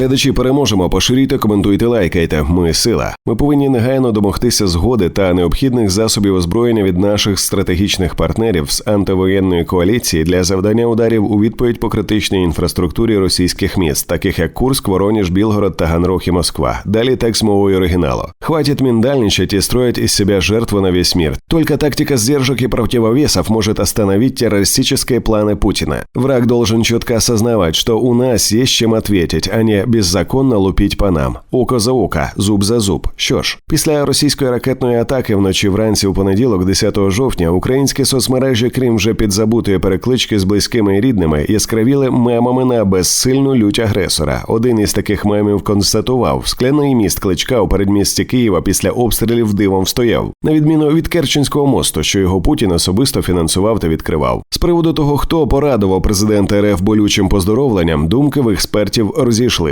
Глядачі переможемо. Поширюйте, коментуйте, лайкайте. Ми сила. Ми повинні негайно домогтися згоди та необхідних засобів озброєння від наших стратегічних партнерів з антивоєнної коаліції для завдання ударів у відповідь по критичній інфраструктурі російських міст, таких як Курск, Воронеж, Білгород, Таганрог і Москва. Далі текст мовою оригіналу. Хватит миндальничать и строить из себя жертву на весь мир. Только тактика сдержек и противовесов может остановить террористические планы Путина. Враг должен четко осознавать, что у нас есть чем ответить, а не беззаконно лупить по нам. Око за око, зуб за зуб. Що ж, після російської ракетної атаки вночі вранці у понеділок, 10 жовтня, українські соцмережі, крім вже підзабутої переклички з близькими і рідними, яскравіли мемами на безсильну лють агресора. Один із таких мемів констатував: скляний міст кличка у передмісті Києва після обстрілів дивом стояв, на відміну від Керченського мосту, що його Путін особисто фінансував та відкривав. З приводу того, хто порадував президента РФ болючим поздоровленням, думки в експертів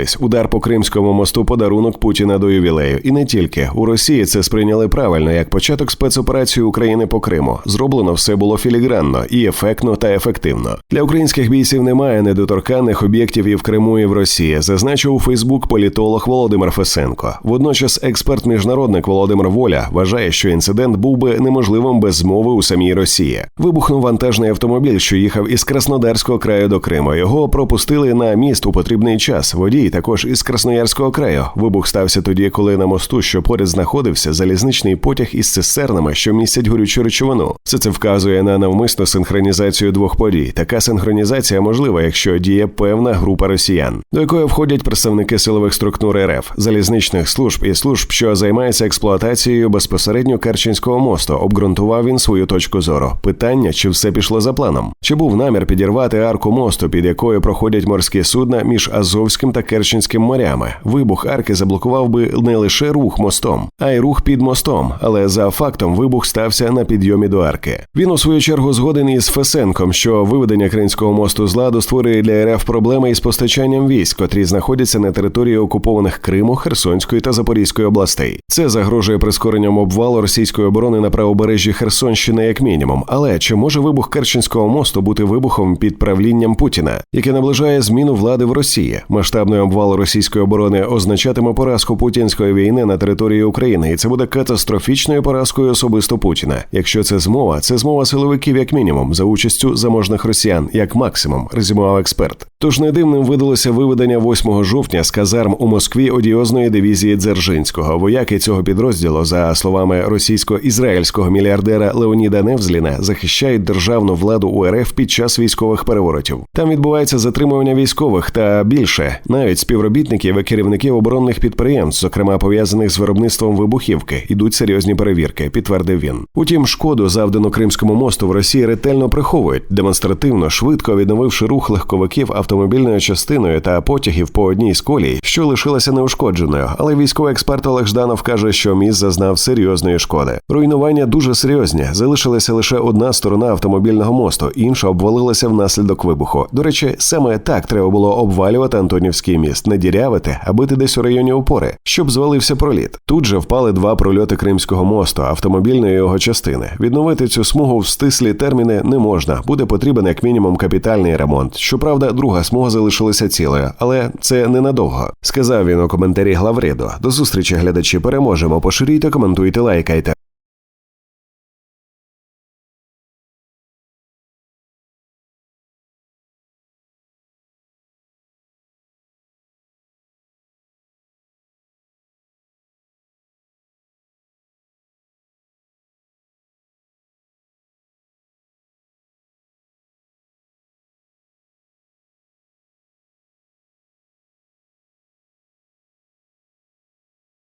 розійшлись. Удар по Кримському мосту подарунок Путіна до ювілею. І не тільки у Росії це сприйняли правильно як початок спецоперації України по Криму. Зроблено все було філігранно і ефектно та ефективно. Для українських бійців немає недоторканних об'єктів і в Криму, і в Росії. Зазначив у Фейсбук політолог Володимир Фесенко. Водночас, експерт міжнародник Володимир Воля вважає, що інцидент був би неможливим без змови у самій Росії. Вибухнув вантажний автомобіль, що їхав із Краснодарського краю до Криму. Його пропустили на міст у потрібний час. Водій також із Красноярського краю. Вибух стався тоді, коли на мосту, що поряд знаходився, залізничний потяг із цистернами, що містять горючу речовину. Все це вказує на навмисну синхронізацію двох подій. Така синхронізація можлива, якщо діє певна група росіян, до якої входять представники силових структур РФ, залізничних служб і служб, що займаються експлуатацією безпосередньо Керченського мосту. Обґрунтував він свою точку зору. Питання, чи все пішло за планом, чи був намір підірвати арку мосту, під якою проходять морські судна між Азовським та Керченським морями. Вибух арки заблокував би не лише рух мостом, а й рух під мостом. Але за фактом вибух стався на підйомі до арки. Він у свою чергу згоден із Фесенком, що виведення Кримського мосту з ладу створює для РФ проблеми із постачанням військ, котрі знаходяться на території окупованих Криму, Херсонської та Запорізької областей. Це загрожує прискоренням обвалу російської оборони на правобережжі Херсонщини, як мінімум. Але чи може вибух Керченського мосту бути вибухом під правлінням Путіна, яке наближає зміну влади в Росії? Масштабний обвал російської оборони означатиме поразку путінської війни на території України, і це буде катастрофічною поразкою особисто Путіна. Якщо це змова, це змова силовиків як мінімум за участю заможних росіян, як максимум, резюмував експерт. Тож не дивним видалося виведення 8 жовтня з казарм у Москві одіозної дивізії Дзержинського. Вояки цього підрозділу, за словами російсько-ізраїльського мільярдера Леоніда Невзліна, захищають державну владу УРФ під час військових переворотів. Там відбувається затримування військових та більше, навіть співробітників і керівників оборонних підприємств, зокрема пов'язаних з виробництвом вибухівки, ідуть серйозні перевірки, підтвердив він. Утім, шкоду завдану Кримському мосту в Росії ретельно приховують, демонстративно швидко відновивши рух легковиків автомобільною частиною та потягів по одній з колій, що лишилася неушкодженою. Але військовий експерт Олег Жданов каже, що міст зазнав серйозної шкоди. Руйнування дуже серйозні. Залишилася лише одна сторона автомобільного мосту, інша обвалилася внаслідок вибуху. До речі, саме так треба було обвалювати Антонівський міст, не дірявити, а бити десь у районі опори, щоб звалився проліт. Тут же впали два прольоти Кримського мосту, автомобільної його частини. Відновити цю смугу в стислі терміни не можна. Буде потрібен як мінімум капітальний ремонт. Щоправда, друга смуга залишилася цілою, але це ненадовго. Сказав він у коментарі главреду. До зустрічі, глядачі. Переможемо. Поширюйте, коментуйте, лайкайте.